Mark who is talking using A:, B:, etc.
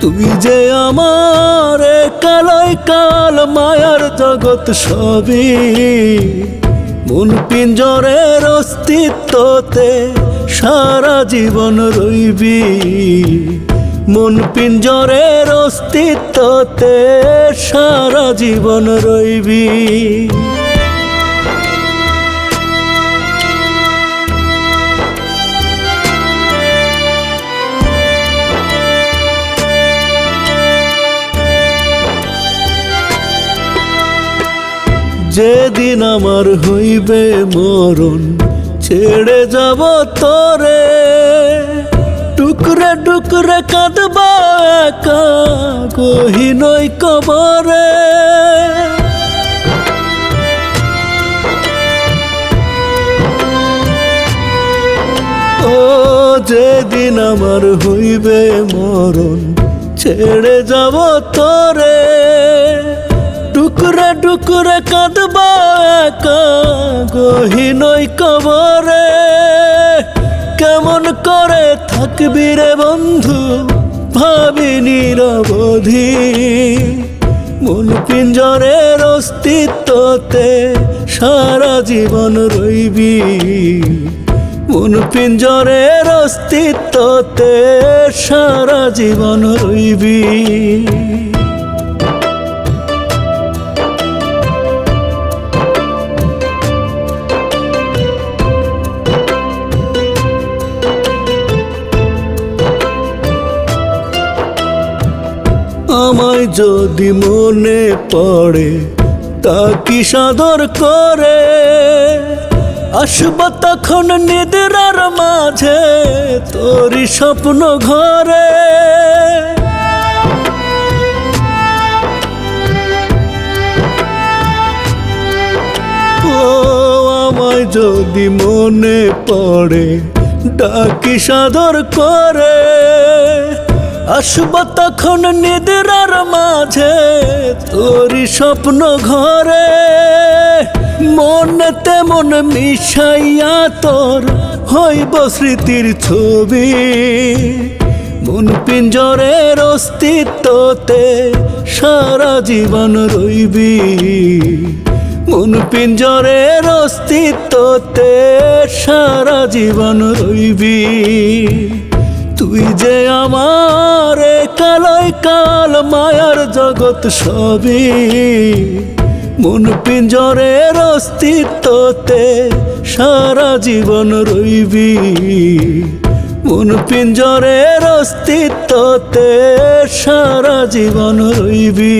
A: তুই যে আমার কালাই কাল মায়ার জগৎ সবই, মন পিঞ্জরের অস্তিত্বতে সারা জীবন রইবি। মন পিঞ্জরের অস্তিত্বতে সারা জীবন রইবি। যেদিন আমার হইবে মরণ, ছেড়ে যাব তোরে। টুকরে টুকরে কাঁদবা একা গহিনই কবরে। ও যেদিন আমার হইবে মরণ, ছেড়ে যাব তোরে। টুকরে টুকরে কাঁদবা একা গহিনই কবরে। কেমন করে থাকবি রে বন্ধু ভাবি নিরবধি। মন পিঞ্জরের অস্তিত্বতে সারা জীবন রইবি। মন পিঞ্জরের অস্তিত্বতে সারা জীবন রইবি। আমায় যদি মনে পড়ে, তা কি সাদর করে? আসব তখন নিদ্রার মাঝে, তোরই স্বপ্ন ঘরে। ও যদি মনে পড়ে ডাকি সাদর করে? আসব তখন নিদ্রার মাঝে তোরই স্বপ্ন ঘরে। মনে তেমন মিশাইয়া তোর হইব স্মৃতির ছবি। মন পিঞ্জরের অস্তিত্বতে সারা জীবন রইবি। মন পিঞ্জরের অস্তিত্বতে সারা জীবন রইবি। তুই যে আমার কালয় কাল মায়ার জগৎ সবই, মন পিঞ্জরের অস্তিত্বতে সারা জীবন রইবি। মন পিঞ্জরের অস্তিত্বতে সারা জীবন রইবি।